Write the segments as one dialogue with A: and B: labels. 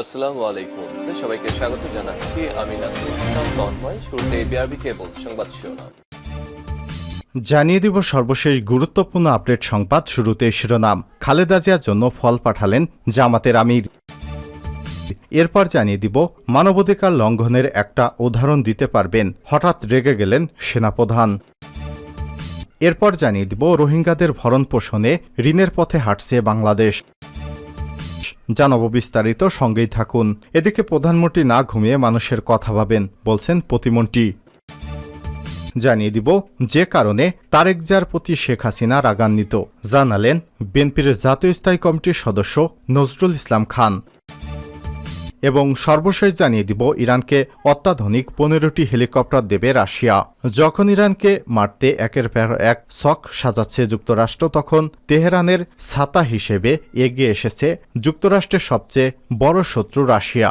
A: আসসালামু আলাইকুম সবাইকে স্বাগত জানাচ্ছি আমি তন্ময় শুরুতে বিআরবি কেবল সংবাদ শিরোনাম
B: জানিয়ে দিব সর্বশেষ গুরুত্বপূর্ণ আপডেট সংবাদ শুরুতে শিরোনাম খালেদা জিয়ার জন্য ফল পাঠালেন জামাতের আমির এরপর জানিয়ে দিব মানবাধিকার লঙ্ঘনের একটা উদাহরণ দিতে পারবেন হঠাৎ রেগে গেলেন সেনাপ্রধান এরপর জানিয়ে দিব রোহিঙ্গাদের ভরণ পোষণে ঋণের পথে হাঁটছে বাংলাদেশ জানাবো বিস্তারিত সঙ্গেই থাকুন এদিকে প্রধানমন্ত্রী না ঘুমিয়ে মানুষের কথা ভাবেন বলছেন প্রতিমন্ত্রী জানিয়ে দিব যে কারণে তারেক জিয়ার প্রতি শেখ হাসিনা রাগান্বিত জানালেন বিএনপির জাতীয় স্থায়ী কমিটির সদস্য নজরুল ইসলাম খান এবং সর্বশেষ জানিয়ে দিব ইরানকে অত্যাধুনিক পনেরোটি হেলিকপ্টার দেবে রাশিয়া যখন ইরানকে মারতে একের পর এক শখ সাজাচ্ছে যুক্তরাষ্ট্র তখন তেহরানের ছাতা হিসেবে এগিয়ে এসেছে যুক্তরাষ্ট্রের সবচেয়ে বড় শত্রু রাশিয়া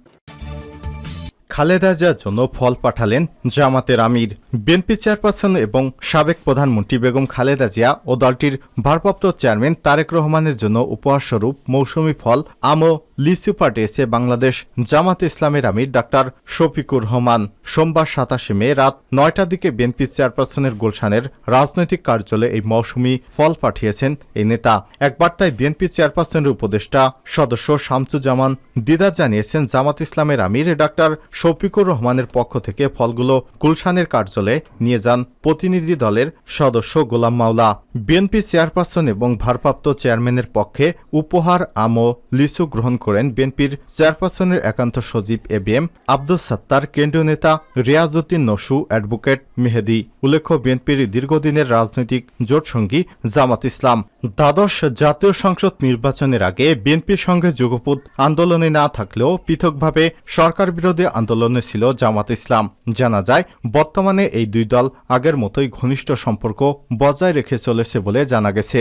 B: খালেদা জিয়ার জন্য ফল পাঠালেন জামাতের আমির বিএনপি চেয়ারপারসন এবং সাবেক প্রধানমন্ত্রী বেগম খালেদা জিয়া ও দলটির ভারপ্রাপ্ত চেয়ারম্যান তারেক রহমানের জন্য উপহারস্বরূপ মৌসুমি ফল আম ও লিচু পাঠিয়েছে বাংলাদেশ জামাত ইসলামের আমির ডাক্তার শফিকুর রহমান সোমবার সাতাশে মে রাত নয়টার দিকে বিএনপি চেয়ারপারসনের গুলশানের রাজনৈতিক কার্যালয়ে এই মৌসুমি ফল পাঠিয়েছেন এই নেতা এক বার্তায় বিএনপি চেয়ারপারসনের উপদেষ্টা সদস্য শামসুজ্জামান দিদা জানিয়েছেন জামাত ইসলামের আমির ডাক্তার শফিকুর রহমানের পক্ষ থেকে ফলগুলো গুলশানের কার্যালয়ে নিয়ে যান প্রতিনিধি দলের সদস্য গোলাম মাওলা বিএনপি চেয়ারপারসন এবং ভারপ্রাপ্ত চেয়ারম্যানের পক্ষে উপহার আম লিচু গ্রহণ করেন বিএনপির চেয়ারপারসনের একান্ত সচিব A B M Abdul Sattar কেন্দ্রীয় নেতা রিয়াজউদ্দিন নসু অ্যাডভোকেট মেহেদি উল্লেখ্য বিএনপির দীর্ঘদিনের রাজনৈতিক জোটসঙ্গী জামাত ইসলাম দ্বাদশ জাতীয় সংসদ নির্বাচনের আগে বিএনপির সঙ্গে যুগপুত আন্দোলনে না থাকলেও পৃথকভাবে সরকার বিরোধী আন্দোলনে ছিল জামাত ইসলাম জানা যায় বর্তমানে এই দুই দল আগের মতোই ঘনিষ্ঠ সম্পর্ক বজায় রেখে চলে সে বলে জানা গেছে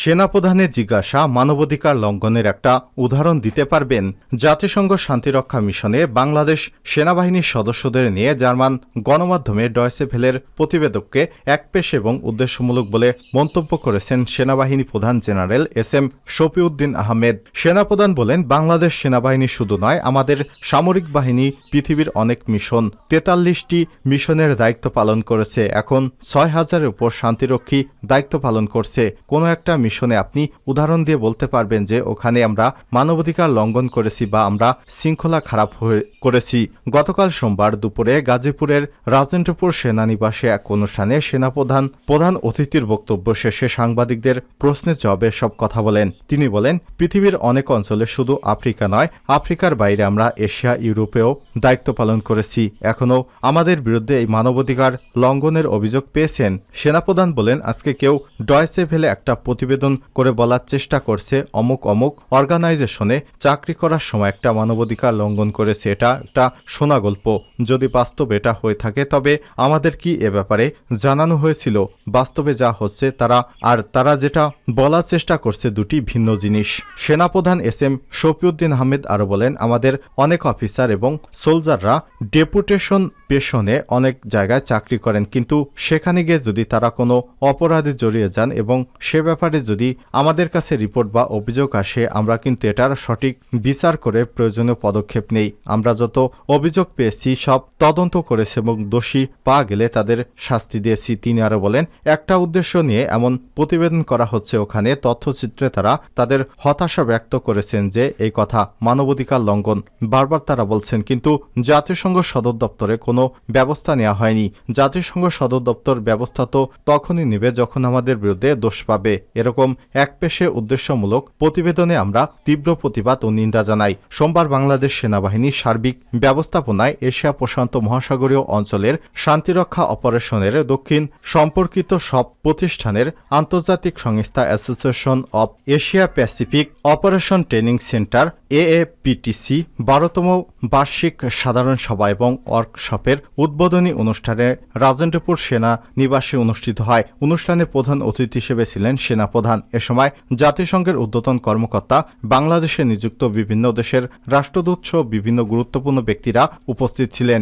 B: সেনাপ্রধানের জিজ্ঞাসা মানবাধিকার লঙ্ঘনের একটা উদাহরণ দিতে পারবেন জাতিসংঘ শান্তিরক্ষা মিশনে বাংলাদেশ সেনাবাহিনীর সদস্যদের নিয়ে জার্মান গণমাধ্যমে ডয়সেভেলের প্রতিবেদককে একপেশ এবং উদ্দেশ্যমূলক বলে মন্তব্য করেছেন সেনাবাহিনী প্রধান general S M Shafiuddin Ahmed সেনাপ্রধান বলেন বাংলাদেশ সেনাবাহিনী শুধু নয় আমাদের সামরিক বাহিনী পৃথিবীর অনেক মিশন তেতাল্লিশটি মিশনের দায়িত্ব পালন করেছে এখন ছয় হাজারের উপর শান্তিরক্ষী দায়িত্ব পালন করছে কোনো একটা মিশনে আপনি উদাহরণ দিয়ে বলতে পারবেন যে ওখানে আমরা মানবাধিকার লঙ্ঘন করেছি বা আমরা শৃঙ্খলা খারাপ হয়ে করেছি গতকাল সোমবার দুপুরে গাজীপুরের রাজেন্দ্রপুর সেনানিবাসে এক অনুষ্ঠানে সেনাপ্রধান প্রধান অতিথির বক্তব্য শেষে সাংবাদিকদের প্রশ্নের জবাবে সব কথা বলেন তিনি বলেন পৃথিবীর অনেক অঞ্চলে শুধু আফ্রিকা নয় আফ্রিকার বাইরে আমরা এশিয়া ইউরোপেও দায়িত্ব পালন করেছি এখনও আমাদের বিরুদ্ধে এই মানবাধিকার লঙ্ঘনের অভিযোগ পেয়েছেন সেনাপ্রধান বলেন আজকে কেউ ডয়সে ফেলে একটা প্রতিবেদন প্রতিবেদন করে বলার চেষ্টা করছে অমুক অমুক অর্গানাইজেশনে চাকরি করার সময় একটা মানবাধিকার লঙ্ঘন করেছে এটা একটা শোনা গল্প যদি বাস্তবে এটা হয়ে থাকে তবে আমাদের কি এ ব্যাপারে জানানো হয়েছিল বাস্তবে যা হচ্ছে তারা আর তারা যেটা বলার চেষ্টা করছে দুটি ভিন্ন জিনিস সেনাপ্রধান এস এম শফিউদ্দিন আহমেদ আরও বলেন আমাদের অনেক অফিসার এবং সোলজাররা ডেপুটেশন পেশনে অনেক জায়গায় চাকরি করেন কিন্তু সেখানে গিয়ে যদি তারা কোনো অপরাধে জড়িয়ে যান এবং সে ব্যাপারে যদি আমাদের কাছে রিপোর্ট বা অভিযোগ আসে আমরা কিন্তু এটার সঠিক বিচার করে প্রয়োজনীয় পদক্ষেপ নেই আমরা যত অভিযোগ পেয়েছি সব তদন্ত করেছে এবং দোষী পা গেলে তাদের শাস্তি দিয়েছি তিনি আরও বলেন একটা উদ্দেশ্য নিয়ে এমন প্রতিবেদন করা হচ্ছে ওখানে তথ্যচিত্রে তারা তাদের হতাশা ব্যক্ত করেছেন যে এই কথা মানবাধিকার লঙ্ঘন বারবার তারা বলছেন কিন্তু জাতিসংঘ সদর দপ্তরে কোনো ব্যবস্থা নেওয়া হয়নি জাতিসংঘ সদর দপ্তর ব্যবস্থা তো তখনই নেবে যখন আমাদের বিরুদ্ধে দোষ পাবে এরকম এরকম একপেশে উদ্দেশ্যমূলক প্রতিবেদনে আমরা তীব্র প্রতিবাদ ও নিন্দা জানাই সোমবার বাংলাদেশ সেনাবাহিনী সার্বিক ব্যবস্থাপনায় এশিয়া প্রশান্ত মহাসাগরীয় অঞ্চলের শান্তিরক্ষা অপারেশনের দক্ষিণ সম্পর্কিত সব প্রতিষ্ঠানের আন্তর্জাতিক সংস্থা association of Asia Pacific operation training centre AAPTC বারোতম বার্ষিক সাধারণ সভা এবং ওয়ার্কশপের উদ্বোধনী অনুষ্ঠানে রাজেন্দ্রপুর সেনা নিবাসে অনুষ্ঠিত হয় অনুষ্ঠানে প্রধান অতিথি হিসেবে ছিলেন সেনাপতি প্রধান এ সময় জাতিসংঘের উদ্যতন কর্মকর্তা বাংলাদেশে নিযুক্ত বিভিন্ন দেশের রাষ্ট্রদূত বিভিন্ন গুরুত্বপূর্ণ ব্যক্তিরা উপস্থিত ছিলেন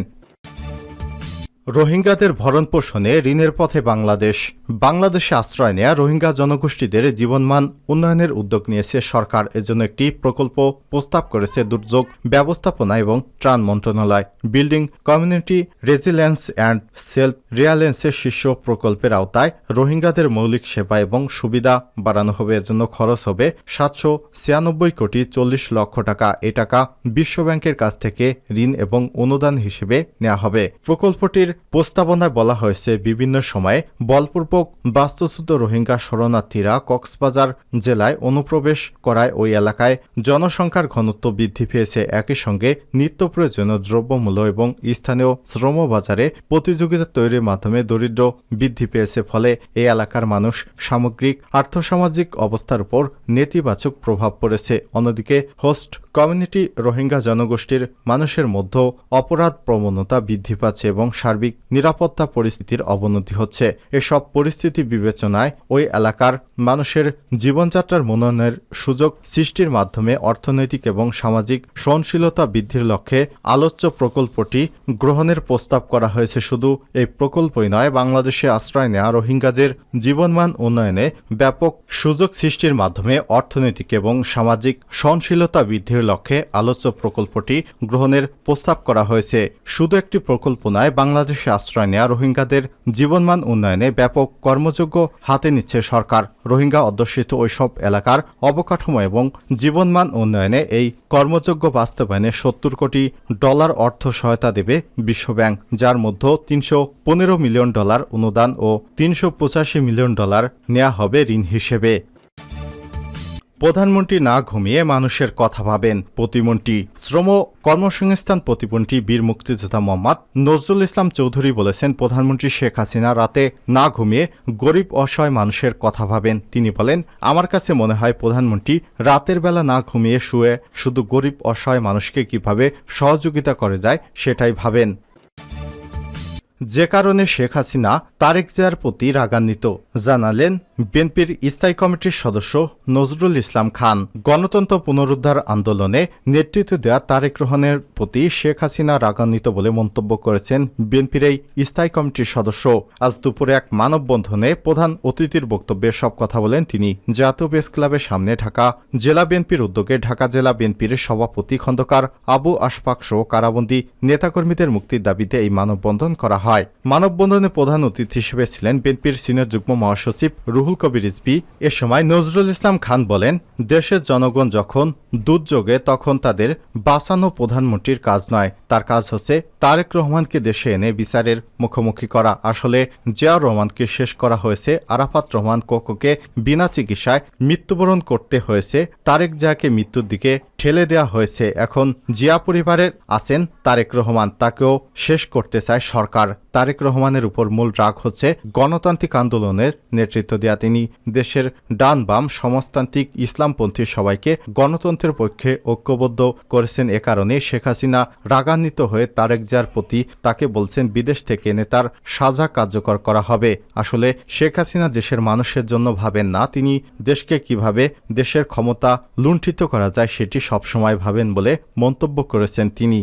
B: রোহিঙ্গাদের ভরণ পোষণে ঋণের পথে বাংলাদেশ বাংলাদেশে আশ্রয় নেয়া রোহিঙ্গা জনগোষ্ঠীদের জীবনমান উন্নয়নের উদ্যোগ নিয়েছে সরকার এজন্য একটি প্রকল্প প্রস্তাব করেছে দুর্যোগ ব্যবস্থাপনা এবং ত্রাণ মন্ত্রণালয় building community resilience and self রিয়ালেন্সের শীর্ষ প্রকল্পের আওতায় রোহিঙ্গাদের মৌলিক সেবা এবং সুবিধা বাড়ানো হবে এজন্য খরচ হবে সাতশো ছিয়ানব্বই কোটি চল্লিশ লক্ষ টাকা এ টাকা বিশ্বব্যাংকের কাছ থেকে ঋণ এবং অনুদান হিসেবে নেওয়া হবে প্রকল্পটির প্রস্তাবনায় বলা হয়েছে বিভিন্ন সময়ে বলপূর্বক বাস্তুচ্যুত রোহিঙ্গা শরণার্থীরা কক্সবাজার জেলায় অনুপ্রবেশ করায় ওই এলাকায় জনসংখ্যার ঘনত্ব বৃদ্ধি পেয়েছে একই সঙ্গে নিত্য প্রয়োজনীয় দ্রব্যমূল্য এবং স্থানীয় শ্রমবাজারে প্রতিযোগিতা তৈরির মাধ্যমে দরিদ্র বৃদ্ধি পেয়েছে ফলে এই এলাকার মানুষ সামগ্রিক আর্থসামাজিক অবস্থার উপর নেতিবাচক প্রভাব পড়েছে অন্যদিকে হোস্ট কমিউনিটি রোহিঙ্গা জনগোষ্ঠীর মানুষের মধ্যেও অপরাধ প্রবণতা বৃদ্ধি পাচ্ছে এবং সার্বিক সার্বিক নিরাপত্তা পরিস্থিতির অবনতি হচ্ছে এসব পরিস্থিতি বিবেচনায় ওই এলাকার মানুষের জীবনযাত্রার মনোনয়নের সুযোগ সৃষ্টির মাধ্যমে অর্থনৈতিক এবং সামাজিক সহনশীলতা বৃদ্ধির লক্ষ্যে আলোচ্য প্রকল্পটি গ্রহণের প্রস্তাব করা হয়েছে শুধু এই প্রকল্পই নয় বাংলাদেশে আশ্রয় নেওয়া রোহিঙ্গাদের জীবনমান উন্নয়নে ব্যাপক সুযোগ সৃষ্টির মাধ্যমে অর্থনৈতিক এবং সামাজিক সহনশীলতা বৃদ্ধির লক্ষ্যে আলোচ্য প্রকল্পটি গ্রহণের প্রস্তাব করা হয়েছে শুধু একটি প্রকল্প নয় বাংলাদেশ বাংলাদেশে আশ্রয় নেয়া রোহিঙ্গাদের জীবনমান উন্নয়নে ব্যাপক কর্মযোগ্য হাতে নিচ্ছে সরকার রোহিঙ্গা অধ্যুষিত ওইসব এলাকার অবকাঠামো এবং জীবনমান উন্নয়নে এই কর্মযোগ্য বাস্তবায়নে সত্তর কোটি ডলার অর্থ সহায়তা দেবে বিশ্বব্যাংক যার মধ্যে তিনশো পনেরো মিলিয়ন ডলার অনুদান ও তিনশো মিলিয়ন ডলার নেওয়া হবে ঋণ হিসেবে প্রধানমন্ত্রী না ঘুমিয়ে মানুষের কথা ভাবেন প্রতিমন্ত্রী শ্রম কর্মসংস্থান প্রতিমন্ত্রী বীর মুক্তিযোদ্ধা মোহাম্মদ নজরুল ইসলাম চৌধুরী বলেছেন প্রধানমন্ত্রী শেখ হাসিনা রাতে না ঘুমিয়ে গরিব অসহায় মানুষের কথা ভাবেন তিনি বলেন আমার কাছে মনে হয় প্রধানমন্ত্রী রাতের বেলা না ঘুমিয়ে শুয়ে শুধু গরিব অসহায় মানুষকে কিভাবে সহযোগিতা করে যায় সেটাই ভাবেন যে কারণে শেখ হাসিনা তারেক জিয়ার প্রতি রাগান্বিত জানালেন বিএনপির স্থায়ী কমিটির সদস্য নজরুল ইসলাম খান গণতন্ত্র পুনরুদ্ধার আন্দোলনে নেতৃত্ব দেয়া তারেক রহমানের প্রতি শেখ হাসিনা রাগান্বিত বলে মন্তব্য করেছেন বিএনপির এই স্থায়ী কমিটির সদস্য আজ দুপুরে এক মানববন্ধনে প্রধান অতিথির বক্তব্যে সব কথা বলেন তিনি জাতীয় প্রেস ক্লাবের সামনে ঢাকা জেলা বিএনপির উদ্যোগে ঢাকা জেলা বিএনপির সভাপতি খন্দকার আবু আশফাক সহ কারাবন্দী নেতাকর্মীদের মুক্তির দাবিতে এই মানববন্ধন করা হয় হয় মানববন্ধনে প্রধান অতিথি হিসেবে ছিলেন বিএনপির সিনিয়র যুগ্ম মহাসচিব রুহুল কবির ইসবি এ সময় নজরুল ইসলাম খান বলেন দেশের জনগণ যখন দুর্যোগে তখন তাদের বাঁচানো প্রধানমন্ত্রীর কাজ নয় তার কাজ হচ্ছে তারেক রহমানকে দেশে এনে বিচারের মুখোমুখি করা আসলে জিয়াউর রহমানকে শেষ করা হয়েছে আরাফাত রহমান কোকোকে বিনা চিকিৎসায় মৃত্যুবরণ করতে হয়েছে তারেক জিয়াকে মৃত্যুর দিকে ঠেলে দেওয়া হয়েছে এখন জিয়া পরিবারের আছেন তারেক রহমান তাকেও শেষ করতে চায় সরকার তারেক রহমানের উপর মূল রাগ হচ্ছে গণতান্ত্রিক আন্দোলনের নেতৃত্ব দেয়া তিনি দেশের ডান বাম সমাজতান্ত্রিক ইসলামপন্থী সবাইকে গণতন্ত্রের পক্ষে ঐক্যবদ্ধ করেছেন এ কারণে শেখ হাসিনা রাগান্বিত হয়ে তারেক জার প্রতি তাকে বলছেন বিদেশ থেকে নেতার সাজা কার্যকর করা হবে আসলে শেখ হাসিনা দেশের মানুষের জন্য ভাবেন না তিনি দেশকে কিভাবে দেশের ক্ষমতা লুণ্ঠিত করা যায় সেটি সবসময় ভাবেন বলে মন্তব্য করেছেন তিনি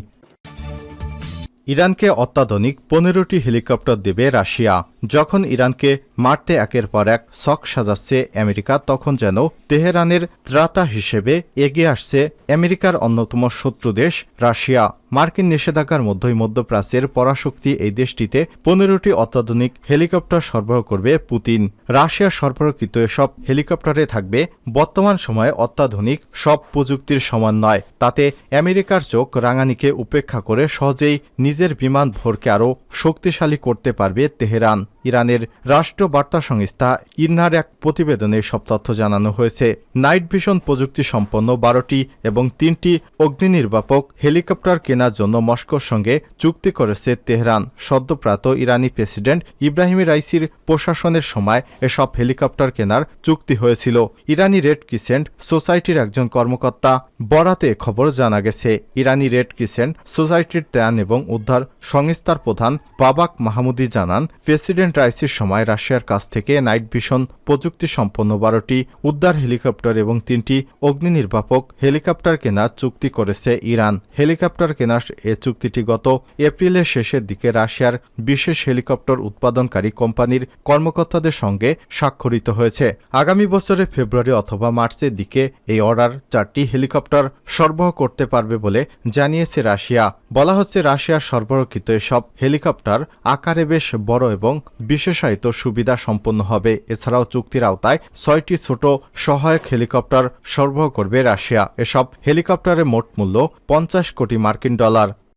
B: ইরানকে অত্যাধুনিক পনেরোটি হেলিকপ্টার দেবে রাশিয়া যখন ইরানকে মারতে একের পর এক শখ সাজাচ্ছে আমেরিকা তখন যেন তেহরানের ত্রাতা হিসেবে এগিয়ে আসছে আমেরিকার অন্যতম শত্রু দেশ রাশিয়া মার্কিন নিষেধাজ্ঞার মধ্যই মধ্যপ্রাচ্যের পরাশক্তি এই দেশটিতে পনেরোটি অত্যাধুনিক হেলিকপ্টার সরবরাহ করবে পুতিন রাশিয়া সরবরাহকৃত এসব হেলিকপ্টারে থাকবে বর্তমান সময়ে অত্যাধুনিক সব প্রযুক্তির সমন্বয় তাতে আমেরিকার চোখ রাঙানিকে উপেক্ষা করে সহজেই নিজের বিমান ভোরকে আরও শক্তিশালী করতে পারবে তেহরান ইরানের রাষ্ট্র বার্তা সংস্থা ইরনার এক প্রতিবেদনে সব তথ্য জানানো হয়েছে নাইট ভিশন প্রযুক্তি সম্পন্ন বারোটি এবং তিনটি অগ্নিনির্বাপক হেলিকপ্টার কেনা কেনার জন্য মস্কোর সঙ্গে চুক্তি করেছে তেহরান সদ্যপ্রাত ইরানি প্রেসিডেন্ট ইব্রাহিম রাইসির প্রশাসনের সময় এসব হেলিকপ্টার কেনার চুক্তি হয়েছিল ইরানি রেড ক্রিসেন্ট সোসাইটির একজন কর্মকর্তা বরাতে খবর জানা গেছে ইরানি রেড ক্রিসেন্ট সোসাইটির ত্রাণ এবং উদ্ধার সংস্থার প্রধান বাবাক মাহমুদি জানান প্রেসিডেন্ট রাইসির সময় রাশিয়ার কাছ থেকে নাইট ভিশন প্রযুক্তি সম্পন্ন বারোটি উদ্ধার হেলিকপ্টার এবং তিনটি অগ্নি নির্বাপক হেলিকপ্টার কেনার চুক্তি করেছে ইরান হেলিকপ্টার কেনার কেনার এ চুক্তিটি গত এপ্রিলের শেষের দিকে রাশিয়ার বিশেষ হেলিকপ্টার উৎপাদনকারী কোম্পানির কর্মকর্তাদের সঙ্গে স্বাক্ষরিত হয়েছে আগামী বছরের ফেব্রুয়ারি অথবা মার্চের দিকে এই অর্ডার চারটি হেলিকপ্টার সরবরাহ করতে পারবে বলে জানিয়েছে রাশিয়া বলা হচ্ছে রাশিয়ার সরবরাহকৃত এসব হেলিকপ্টার আকারে বেশ বড় এবং বিশেষায়িত সুবিধা সম্পন্ন হবে এছাড়াও চুক্তির আওতায় ছয়টি ছোট সহায়ক হেলিকপ্টার সরবরাহ করবে রাশিয়া এসব হেলিকপ্টারের মোট মূল্য পঞ্চাশ কোটি মার্কিন ডলার